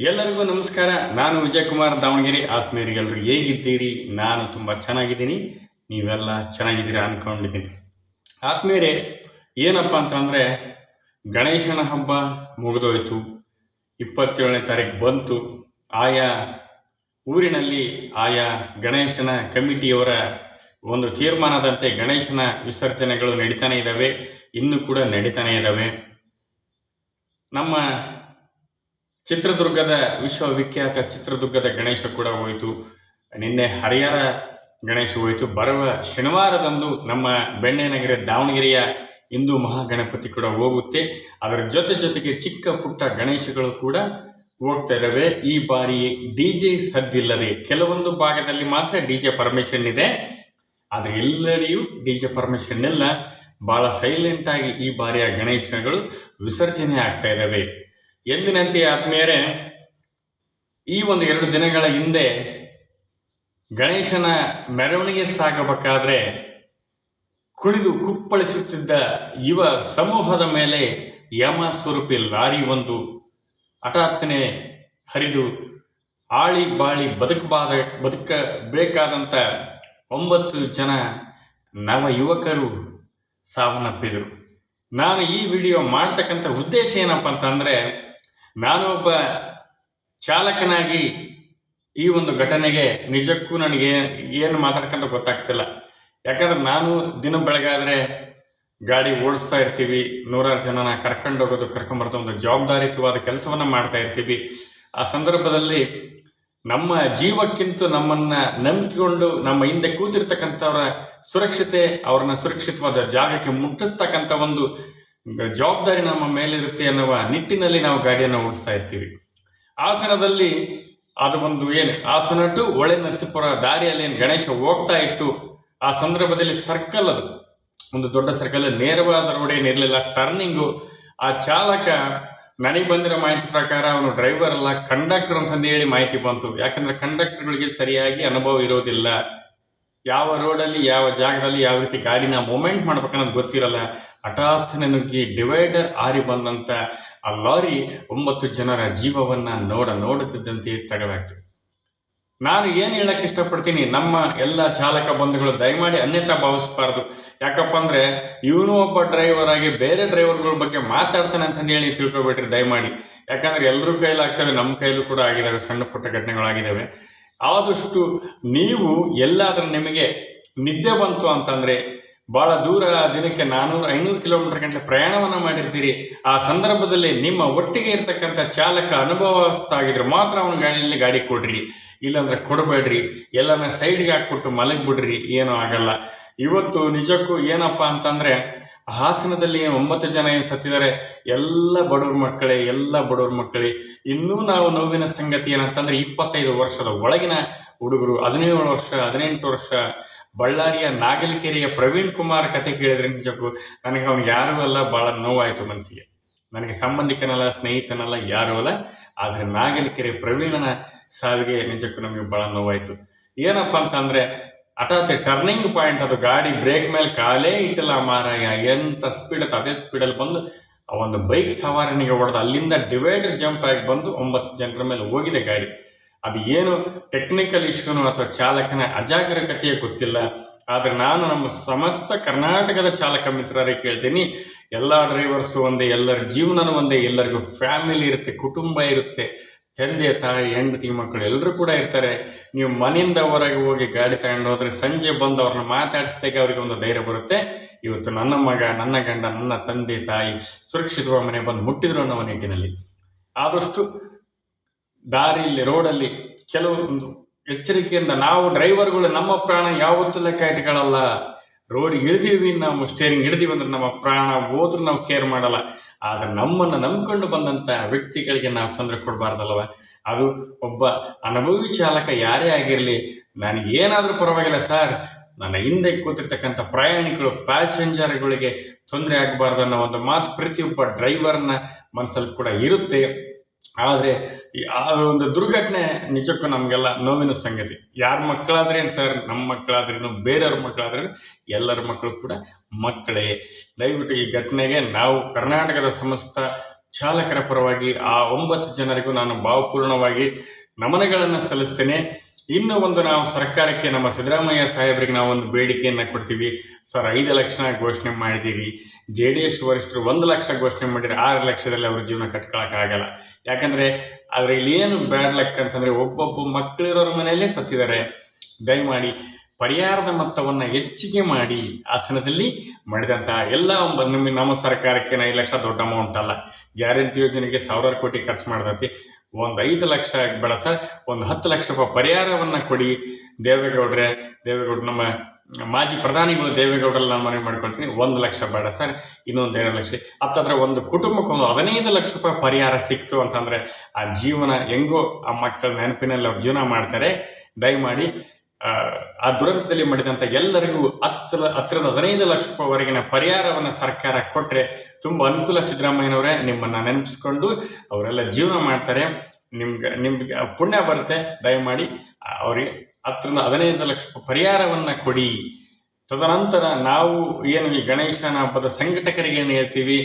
ಎಲ್ಲರಿಗೂ ನಮಸ್ಕಾರ. ನಾನು ವಿಜಯಕುಮಾರ್ ದಾವಣಗೆರೆ ಆತ್ಮೀಯರಿಗೆಲ್ಲರೂ ಹೇಗಿದ್ದೀರಿ? ನಾನು ತುಂಬ ಚೆನ್ನಾಗಿದ್ದೀನಿ. ನೀವೆಲ್ಲ ಚೆನ್ನಾಗಿದ್ದೀರಾ ಅಂದ್ಕೊಂಡಿದ್ದೀನಿ ಆತ್ಮೀಯರೇ, ಏನಪ್ಪ ಅಂತಂದರೆ, ಗಣೇಶನ ಹಬ್ಬ ಮುಗಿದೋಯ್ತು. ಇಪ್ಪತ್ತೇಳನೇ ತಾರೀಕು ಬಂತು. ಆಯಾ ಊರಿನಲ್ಲಿ ಆಯಾ ಗಣೇಶನ ಕಮಿಟಿಯವರ ಒಂದು ತೀರ್ಮಾನದಂತೆ ಗಣೇಶನ ವಿಸರ್ಜನೆಗಳು ನಡೀತಾನೆ ಇದ್ದಾವೆ ಇನ್ನೂ ಕೂಡ ನಡೀತಾನೆ ಇದ್ದಾವೆ ನಮ್ಮ ಚಿತ್ರದುರ್ಗದ ವಿಶ್ವವಿಖ್ಯಾತ ಚಿತ್ರದುರ್ಗದ ಗಣೇಶ ಕೂಡ ಹೋಯಿತು. ನಿನ್ನೆ ಹರಿಹರ ಗಣೇಶ ಹೋಯಿತು. ಬರುವ ಶನಿವಾರದಂದು ನಮ್ಮ ಬೆಣ್ಣೆನಗರ ದಾವಣಗೆರೆಯ ಹಿಂದೂ ಮಹಾಗಣಪತಿ ಕೂಡ ಹೋಗುತ್ತೆ. ಅದರ ಜೊತೆ ಜೊತೆಗೆ ಚಿಕ್ಕ ಪುಟ್ಟ ಗಣೇಶಗಳು ಕೂಡ ಹೋಗ್ತಾ ಇದ್ದಾವೆ ಈ ಬಾರಿ ಡಿ ಜೆ ಸದ್ದಿಲ್ಲದೆ ಕೆಲವೊಂದು ಭಾಗದಲ್ಲಿ ಮಾತ್ರ ಡಿ ಜೆ ಪರ್ಮಿಷನ್ ಇದೆ. ಆದರೆ ಎಲ್ಲರಿಗೂ ಡಿ ಜೆ ಪರ್ಮಿಷನ್ ಇಲ್ಲ. ಭಾಳ ಸೈಲೆಂಟಾಗಿ ಈ ಬಾರಿಯ ಗಣೇಶಗಳು ವಿಸರ್ಜನೆ ಆಗ್ತಾ ಇದ್ದಾವೆ ಎಂದಿನಂತೆ ಆತ್ಮೀಯರೇ, ಈ ಒಂದು ಎರಡು ದಿನಗಳ ಹಿಂದೆ ಗಣೇಶನ ಮೆರವಣಿಗೆ ಸಾಗಬೇಕಾದ್ರೆ ಕುಣಿದು ಕುಪ್ಪಳಿಸುತ್ತಿದ್ದ ಯುವ ಸಮೂಹದ ಮೇಲೆ ಯಮ ಸ್ವರೂಪಿ ಲಾರಿ ಒಂದು ಹಠಾತ್ತನೆ ಹರಿದು ಆಳಿ ಬಾಳಿ ಬದುಕಬಾದ ಬದುಕಬೇಕಾದಂಥ ಒಂಬತ್ತು ಜನ ನವ ಯುವಕರು ಸಾವನ್ನಪ್ಪಿದರು. ನಾನು ಈ ವಿಡಿಯೋ ಮಾಡ್ತಕ್ಕಂಥ ಉದ್ದೇಶ ಏನಪ್ಪ ಅಂತಂದರೆ ನಾನು ಒಬ್ಬ ಚಾಲಕನಾಗಿ ಈ ಒಂದು ಘಟನೆಗೆ ನಿಜಕ್ಕೂ ನನಗೆ ಏನು ಮಾತಾಡ್ಕಂತ ಗೊತ್ತಾಗ್ತಿಲ್ಲ. ಯಾಕಂದ್ರೆ ನಾನು ದಿನ ಬೆಳಗಾದರೆ ಗಾಡಿ ಓಡಿಸ್ತಾ ಇರ್ತೀವಿ, ನೂರಾರು ಜನನ ಕರ್ಕೊಂಡು ಹೋಗೋದು ಕರ್ಕೊಂಬರೋದು ಒಂದು ಜವಾಬ್ದಾರಿಯುತವಾದ ಕೆಲಸವನ್ನು ಮಾಡ್ತಾ ಇರ್ತೀವಿ. ಆ ಸಂದರ್ಭದಲ್ಲಿ ನಮ್ಮ ಜೀವಕ್ಕಿಂತ ನಮ್ಮನ್ನ ನಂಬಿಕೊಂಡು ನಮ್ಮ ಹಿಂದೆ ಕೂತಿರ್ತಕ್ಕಂಥವ್ರ ಸುರಕ್ಷತೆ, ಅವ್ರನ್ನ ಸುರಕ್ಷಿತವಾದ ಜಾಗಕ್ಕೆ ಮುಟ್ಟಿಸ್ತಕ್ಕಂಥ ಒಂದು ಜವಾಬ್ದಾರಿ ನಮ್ಮ ಮೇಲಿರುತ್ತೆ ಅನ್ನುವ ನಿಟ್ಟಿನಲ್ಲಿ ನಾವು ಗಾಡಿಯನ್ನು ಓಡಿಸ್ತಾ ಇರ್ತೀವಿ. ಆಸನದಲ್ಲಿ ಅದು ಒಂದು ಏನು ಹಾಸನ ಟು ಒಳೆ ನರಸೀಪುರ ದಾರಿಯಲ್ಲಿ ಏನು ಗಣೇಶ ಹೋಗ್ತಾ ಇತ್ತು, ಆ ಸಂದರ್ಭದಲ್ಲಿ ಸರ್ಕಲ್ ಅದು. ಒಂದು ದೊಡ್ಡ ಸರ್ಕಲ್, ನೇರವಾದ ರೋಡ್ ಏನಿರಲಿಲ್ಲ ಟರ್ನಿಂಗು ಆ ಚಾಲಕ ನನಗೆ ಬಂದಿರೋ ಮಾಹಿತಿ ಪ್ರಕಾರ ಅವನು ಡ್ರೈವರ್ ಅಲ್ಲ ಕಂಡಕ್ಟರ್ ಅಂತಂದು ಹೇಳಿ ಮಾಹಿತಿ ಬಂತು. ಯಾಕಂದ್ರೆ ಕಂಡಕ್ಟರ್ಗಳಿಗೆ ಸರಿಯಾಗಿ ಅನುಭವ ಇರೋದಿಲ್ಲ. ಯಾವ ರೋಡಲ್ಲಿ, ಯಾವ ಜಾಗದಲ್ಲಿ, ಯಾವ ರೀತಿ ಗಾಡಿನ ಮೂಮೆಂಟ್ ಮಾಡ್ಬೇಕನ್ನೋದು ಗೊತ್ತಿರಲ್ಲ. ಹಠಾತ್ ನುಗ್ಗಿ ಡಿವೈಡರ್ ಆರಿ ಬಂದಂಥ ಆ ಲಾರಿ ಒಂಬತ್ತು ಜನರ ಜೀವವನ್ನು ನೋಡ ನೋಡುತ್ತಿದ್ದಂತೆ ತಗಲಾಗ್ತದೆ ನಾನು ಏನು ಹೇಳಕ್ಕೆ ಇಷ್ಟಪಡ್ತೀನಿ? ನಮ್ಮ ಎಲ್ಲ ಚಾಲಕ ಬಂಧುಗಳು ದಯಮಾಡಿ ಅನ್ಯತ ಭಾವಿಸಬಾರ್ದು. ಯಾಕಪ್ಪ ಅಂದರೆ ಇವನು ಒಬ್ಬ ಡ್ರೈವರ್ ಆಗಿ ಬೇರೆ ಡ್ರೈವರ್ಗಳ ಬಗ್ಗೆ ಮಾತಾಡ್ತಾನೆ ಅಂತಂದು ಹೇಳಿ ತಿಳ್ಕೊಬೇಡ್ರಿ ದಯಮಾಡಿ. ಯಾಕಂದ್ರೆ ಎಲ್ಲರೂ ಕೈಲಾಗ್ತವೆ, ನಮ್ಮ ಕೈಲೂ ಕೂಡ ಆಗಿದ್ದಾವೆ ಸಣ್ಣ ಪುಟ್ಟ ಘಟನೆಗಳಾಗಿದ್ದಾವೆ ಆದಷ್ಟು ನೀವು ಎಲ್ಲಾದರೂ ನಿಮಗೆ ನಿದ್ದೆ ಬಂತು ಅಂತಂದರೆ ಭಾಳ ದೂರ ದಿನಕ್ಕೆ ನಾನ್ನೂರು ಐನೂರು ಕಿಲೋಮೀಟರ್ ಗಂಟೆ ಪ್ರಯಾಣವನ್ನು ಮಾಡಿರ್ತೀರಿ. ಆ ಸಂದರ್ಭದಲ್ಲಿ ನಿಮ್ಮ ಒಟ್ಟಿಗೆ ಇರತಕ್ಕಂಥ ಚಾಲಕ ಅನುಭವಸ್ಥಾಗಿದ್ರೆ ಮಾತ್ರ ಅವನ ಗಾಡಿಯಲ್ಲಿ ಗಾಡಿ ಕೊಡ್ರಿ. ಇಲ್ಲಾಂದ್ರೆ ಕೊಡಬೇಡ್ರಿ. ಎಲ್ಲನ ಸೈಡ್ಗೆ ಹಾಕ್ಬಿಟ್ಟು ಮಲಗಿಬಿಡ್ರಿ. ಏನೂ ಆಗಲ್ಲ. ಇವತ್ತು ನಿಜಕ್ಕೂ ಏನಪ್ಪ ಅಂತಂದರೆ ಹಾಸನದಲ್ಲಿ ಒಂಬತ್ತು ಜನ ಏನು ಸತ್ತಿದ್ದಾರೆ? ಎಲ್ಲ ಬಡವ್ರ ಮಕ್ಕಳೇ, ಎಲ್ಲ ಬಡವ್ರ ಮಕ್ಕಳೇ. ಇನ್ನೂ ನಾವು ನೋವಿನ ಸಂಗತಿ ಏನಂತಂದ್ರೆ ಇಪ್ಪತ್ತೈದು ವರ್ಷದ ಒಳಗಿನ ಹುಡುಗರು, ಹದಿನೇಳು ವರ್ಷ, ಹದಿನೆಂಟು ವರ್ಷ. ಬಳ್ಳಾರಿಯ ನಾಗಲಕೆರೆಯ ಪ್ರವೀಣ್ ಕುಮಾರ್ ಕತೆ ಕೇಳಿದ್ರೆ ನಿಜಕ್ಕೂ ನನಗೆ ಅವ್ನಿಗೆ ಯಾರೂ ಅಲ್ಲ ಭಾಳ ನೋವಾಯಿತು ಮನಸ್ಸಿಗೆ ನನಗೆ ಸಂಬಂಧಿಕನಲ್ಲ, ಸ್ನೇಹಿತನಲ್ಲ ಯಾರೂ ಅಲ್ಲ, ಆದರೆ ನಾಗಲಕೆರೆ ಪ್ರವೀಣನ ಸಾವಿಗೆ ನಿಜಕ್ಕೂ ನಮಗೆ ಭಾಳ ನೋವಾಯಿತು. ಏನಪ್ಪ ಅಂತಂದರೆ ಹಠಾತ್ ಟರ್ನಿಂಗ್ ಪಾಯಿಂಟ್ ಅದು ಗಾಡಿ ಬ್ರೇಕ್ ಮೇಲೆ ಕಾಲೇ ಇಟ್ಟಿಲ್ಲ ಮಾರಾಯ. ಎಂಥ ಸ್ಪೀಡ್ ಅದೇ ಸ್ಪೀಡಲ್ಲಿ ಬಂದು ಆ ಒಂದು ಬೈಕ್ ಸವಾರನಿಗೆ ಹೊಡೆದು ಅಲ್ಲಿಂದ ಡಿವೈಡರ್ ಜಂಪ್ ಆಗಿ ಬಂದು ಒಂಬತ್ತು ಜನರ ಮೇಲೆ ಹೋಗಿದೆ ಗಾಡಿ. ಅದು ಏನು ಟೆಕ್ನಿಕಲ್ ಇಶ್ಯೂನು ಅಥವಾ ಚಾಲಕನ ಅಜಾಗರೂಕತೆಯೇ ಗೊತ್ತಿಲ್ಲ. ಆದರೆ ನಾನು ನಮ್ಮ ಸಮಸ್ತ ಕರ್ನಾಟಕದ ಚಾಲಕ ಮಿತ್ರರಿಗೆ ಕೇಳ್ತೀನಿ, ಎಲ್ಲ ಡ್ರೈವರ್ಸು ಒಂದೇ, ಎಲ್ಲರ ಜೀವನನೂ ಒಂದೇ, ಎಲ್ಲರಿಗೂ ಫ್ಯಾಮಿಲಿ ಇರುತ್ತೆ, ಕುಟುಂಬ ಇರುತ್ತೆ. ತಂದೆ, ತಾಯಿ, ಹೆಂಡತಿ ಮಕ್ಕಳು ಎಲ್ಲರೂ ಕೂಡ ಇರ್ತಾರೆ. ನೀವು ಮನೆಯಿಂದ ಹೊರಗೆ ಹೋಗಿ ಗಾಡಿ ತಗೊಂಡು ಹೋದ್ರೆ ಸಂಜೆ ಬಂದು ಅವ್ರನ್ನ ಮಾತಾಡಿಸ್ದಾಗ ಅವ್ರಿಗೆ ಒಂದು ಧೈರ್ಯ ಬರುತ್ತೆ. ಇವತ್ತು ನನ್ನ ಮಗ, ನನ್ನ ಗಂಡ, ನನ್ನ ತಂದೆ, ತಾಯಿ ಸುರಕ್ಷಿತವಾಗಿ ಮನೆ ಬಂದು ಮುಟ್ಟಿದ್ರು ಅನ್ನೋ ನಿಟ್ಟಿನಲ್ಲಿ. ಆದಷ್ಟು ದಾರಿಯಲ್ಲಿ, ರೋಡಲ್ಲಿ ಕೆಲವೊಂದು ಎಚ್ಚರಿಕೆಯಿಂದ ನಾವು ಡ್ರೈವರ್ಗಳು ನಮ್ಮ ಪ್ರಾಣ ಯಾವತ್ತೂ ಲೆಕ್ಕ ಇಟ್ಕೊಳ್ಳಲ್ಲ. ರೋಡ್ ಇಳಿದೀವಿ ನಾವು ಸ್ಟೇರಿಂಗ್ ಹಿಡಿದೀವಿ ಅಂದ್ರೆ ನಮ್ಮ ಪ್ರಾಣ ಹೋದ್ರೂ ನಾವು ಕೇರ್ ಮಾಡಲ್ಲ. ಆದ್ರೆ ನಮ್ಮನ್ನು ನಂಬ್ಕೊಂಡು ಬಂದಂಥ ವ್ಯಕ್ತಿಗಳಿಗೆ ನಾವು ತೊಂದರೆ ಕೊಡಬಾರ್ದಲ್ವ ಅದು ಒಬ್ಬ ಅನುಭವಿ ಚಾಲಕ ಯಾರೇ ಆಗಿರಲಿ, ನನಗೆ ಏನಾದರೂ ಪರವಾಗಿಲ್ಲ ಸರ್. ನನ್ನ ಹಿಂದೆ ಕೂತಿರ್ತಕ್ಕಂಥ ಪ್ರಯಾಣಿಕರು ಪ್ಯಾಸೆಂಜರ್ಗಳಿಗೆ ತೊಂದರೆ ಆಗಬಾರ್ದು ಅನ್ನೋ ಒಂದು ಮಾತು ಪ್ರತಿಯೊಬ್ಬ ಡ್ರೈವರ್ನ ಮನಸ್ಸಲ್ಲಿ ಕೂಡ ಇರುತ್ತೆ. ಆದರೆ ಆ ಒಂದು ದುರ್ಘಟನೆ ನಿಜಕ್ಕೂ ನಮಗೆಲ್ಲ ನೋವಿನ ಸಂಗತಿ. ಯಾರ ಮಕ್ಕಳಾದ್ರೇನು ಸರ್? ನಮ್ಮ ಮಕ್ಕಳಾದ್ರೇನು? ಬೇರೆಯವ್ರ ಮಕ್ಕಳಾದ್ರೆ ಎಲ್ಲರ ಮಕ್ಕಳು ಕೂಡ ಮಕ್ಕಳೇ. ದಯವಿಟ್ಟು ಈ ಘಟನೆಗೆ ನಾವು ಕರ್ನಾಟಕದ ಸಮಸ್ತ ಚಾಲಕರ ಪರವಾಗಿ ಆ ಒಂಬತ್ತು ಜನರಿಗೂ ನಾನು ಭಾವಪೂರ್ಣವಾಗಿ ನಮನಗಳನ್ನು ಸಲ್ಲಿಸ್ತೇನೆ. ಇನ್ನು ಒಂದು ನಾವು ಸರ್ಕಾರಕ್ಕೆ, ನಮ್ಮ ಸಿದ್ದರಾಮಯ್ಯ ಸಾಹೇಬರಿಗೆ ನಾವು ಒಂದು ಬೇಡಿಕೆಯನ್ನು ಕೊಡ್ತೀವಿ. ಸರ್, ಐದು ಲಕ್ಷ ಘೋಷಣೆ ಮಾಡಿದ್ದೀವಿ ಜೆ ಡಿ ಎಸ್ ವರಿಷ್ಠರು ಒಂದು ಲಕ್ಷ ಘೋಷಣೆ ಮಾಡಿದರೆ ಆರು ಲಕ್ಷದಲ್ಲಿ ಅವ್ರ ಜೀವನ ಕಟ್ಕೊಳಕ್ಕಾಗಲ್ಲ ಯಾಕಂದರೆ ಆದರೆ ಇಲ್ಲಿ ಏನು ಬ್ಯಾಡ್ ಲಕ್ ಅಂತಂದರೆ ಒಬ್ಬೊಬ್ಬ ಮಕ್ಕಳಿರೋರ ಮನೆಯಲ್ಲೇ ಸತ್ತಿದ್ದಾರೆ. ದಯಮಾಡಿ ಪರಿಹಾರದ ಮೊತ್ತವನ್ನು ಹೆಚ್ಚಿಗೆ ಮಾಡಿ ಆಸನದಲ್ಲಿ ಮಾಡಿದಂತಹ ಎಲ್ಲ ನಮ್ಮ ಸರ್ಕಾರಕ್ಕೆ ಐದು ಲಕ್ಷ ದೊಡ್ಡ ಅಮೌಂಟ್ ಅಲ್ಲ. ಗ್ಯಾರಂಟಿ ಯೋಜನೆಗೆ ಸಾವಿರಾರು ಕೋಟಿ ಖರ್ಚು ಮಾಡ್ತೈತಿ. ಒಂದು ಐದು ಲಕ್ಷ ಬೇಡ ಸರ್. ಒಂದು ಹತ್ತು ಲಕ್ಷ ರೂಪಾಯಿ ಪರಿಹಾರವನ್ನು ಕೊಡಿ. ದೇವೇಗೌಡ್ರೆ ದೇವೇಗೌಡ ನಮ್ಮ ಮಾಜಿ ಪ್ರಧಾನಿಗಳು ದೇವೇಗೌಡರಲ್ಲಿ ನಾನು ಮನವಿ ಮಾಡ್ಕೊಳ್ತೀನಿ. ಒಂದು ಲಕ್ಷ ಬೇಡ ಸರ್. ಇನ್ನೊಂದು ಎರಡು ಲಕ್ಷ. ಹತ್ತತ್ರ ಒಂದು ಕುಟುಂಬಕ್ಕೆ ಒಂದು ಹದಿನೈದು ಲಕ್ಷ ರೂಪಾಯಿ ಪರಿಹಾರ ಸಿಕ್ತು ಅಂತಂದರೆ ಆ ಜೀವನ ಹೆಂಗೋ ಆ ಮಕ್ಕಳ ನೆನಪಿನಲ್ಲಿ ಅವ್ರು ಜೀವನ ಮಾಡ್ತಾರೆ. ದಯಮಾಡಿ ಆ, ದುರಂತದಲ್ಲಿ ಮಾಡಿದಂಥ ಎಲ್ಲರಿಗೂ ಹತ್ತಿರ ಹತ್ತಿರದ ಹದಿನೈದು ಲಕ್ಷ ರೂಪಾಯಿವರೆಗಿನ ಪರಿಹಾರವನ್ನು ಸರ್ಕಾರ ಕೊಟ್ಟರೆ ತುಂಬ ಅನುಕೂಲ ಸಿದ್ದರಾಮಯ್ಯನವರೇ ನಿಮ್ಮನ್ನು ನೆನಪಿಸ್ಕೊಂಡು ಅವರೆಲ್ಲ ಜೀವನ ಮಾಡ್ತಾರೆ. ನಿಮ್ಗೆ ನಿಮ್ಗೆ ಪುಣ್ಯ ಬರುತ್ತೆ. ದಯಮಾಡಿ ಅವರಿಗೆ ಹತ್ತರಿಂದ ಹದಿನೈದು ಲಕ್ಷ ರೂಪಾಯಿ ಪರಿಹಾರವನ್ನು ಕೊಡಿ. ತದನಂತರ ನಾವು ಏನು ಈ ಗಣೇಶನ ಹಬ್ಬದ ಸಂಘಟಕರಿಗೆ ಏನು ಹೇಳ್ತೀವಿ?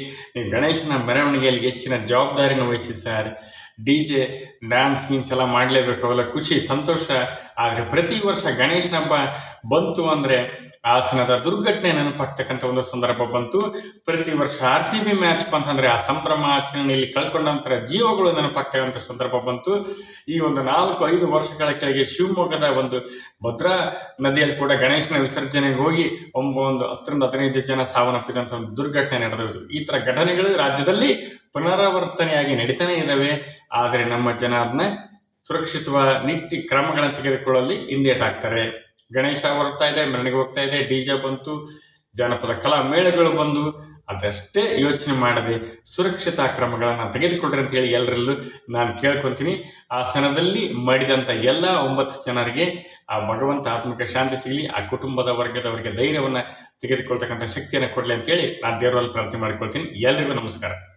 ಗಣೇಶನ ಮೆರವಣಿಗೆಯಲ್ಲಿ ಹೆಚ್ಚಿನ ಜವಾಬ್ದಾರಿಯನ್ನು ವಹಿಸಿ ಸರ್. ಡಿ ಜೆ ಡ್ಯಾನ್ಸ್ ಗೀನ್ಸ್ ಎಲ್ಲ ಮಾಡಲೇಬೇಕು, ಅವೆಲ್ಲ ಖುಷಿ, ಸಂತೋಷ. ಆದರೆ ಪ್ರತಿ ವರ್ಷ ಗಣೇಶನ ಹಬ್ಬ ಬಂತು ಅಂದರೆ ಹಾಸನದ ದುರ್ಘಟನೆ ನೆನಪಾಗ್ತಕ್ಕಂಥ ಒಂದು ಸಂದರ್ಭ ಬಂತು. ಪ್ರತಿ ವರ್ಷ ಆರ್ ಸಿ ಬಿ ಮ್ಯಾಚ್ ಬಂತಂದರೆ ಆ ಸಂಭ್ರಮ ಆಚರಣೆಯಲ್ಲಿ ಕಳ್ಕೊಂಡಂತರ ಜೀವಗಳು ನೆನಪಾಗ್ತಕ್ಕಂಥ ಸಂದರ್ಭ ಬಂತು. ಈ ಒಂದು ನಾಲ್ಕು, ಐದು ವರ್ಷಗಳ ಕೆಳಗೆ ಶಿವಮೊಗ್ಗದ ಒಂದು ಭದ್ರಾ ನದಿಯಲ್ಲಿ ಕೂಡ ಗಣೇಶನ ವಿಸರ್ಜನೆಗೆ ಹೋಗಿ ಒಬ್ಬ ಒಂದು ಹತ್ತರಿಂದ ಹದಿನೈದು ಜನ ಸಾವನ್ನಪ್ಪಿದಂಥ ಒಂದು ದುರ್ಘಟನೆ ನಡೆದಿದ್ದು. ಈ ಥರ ಘಟನೆಗಳು ರಾಜ್ಯದಲ್ಲಿ ಪುನರಾವರ್ತನೆಯಾಗಿ ನಡೀತಾನೆ ಇದ್ದಾವೆ ಆದರೆ ನಮ್ಮ ಜನ ಅದನ್ನ ಸುರಕ್ಷಿತವ ನಿಟ್ಟಿ ಕ್ರಮಗಳನ್ನು ತೆಗೆದುಕೊಳ್ಳಲ್ಲಿ ಹಿಂದೇಟಾಗ್ತಾರೆ ಗಣೇಶ ಹೊರಡ್ತಾ ಇದೆ, ಮೆರವಣಿಗೆ ಹೋಗ್ತಾ ಇದೆ, ಡಿ ಜೆ ಬಂತು, ಜಾನಪದ ಕಲಾ ಮೇಳಗಳು ಬಂದು, ಅದಷ್ಟೇ ಯೋಚನೆ ಮಾಡದೆ ಸುರಕ್ಷತಾ ಕ್ರಮಗಳನ್ನು ತೆಗೆದುಕೊಳ್ಳ್ರಿ ಅಂತ ಹೇಳಿ ಎಲ್ಲರಲ್ಲೂ ನಾನು ಕೇಳ್ಕೊತೀನಿ. ಆ ಸನದಲ್ಲಿ ಮಾಡಿದಂಥ ಎಲ್ಲ ಒಂಬತ್ತು ಜನರಿಗೆ ಆ ಭಗವಂತ ಆತ್ಮಿಕ ಶಾಂತಿ ಸಿಗಲಿ, ಆ ಕುಟುಂಬದ ವರ್ಗದವರಿಗೆ ಧೈರ್ಯವನ್ನು ತೆಗೆದುಕೊಳ್ತಕ್ಕಂಥ ಶಕ್ತಿಯನ್ನು ಕೊಡಲಿ ಅಂತೇಳಿ ನಾನು ದೇವರಲ್ಲಿ ಪ್ರಾರ್ಥನೆ ಮಾಡಿಕೊಳ್ತೀನಿ. ಎಲ್ರಿಗೂ ನಮಸ್ಕಾರ.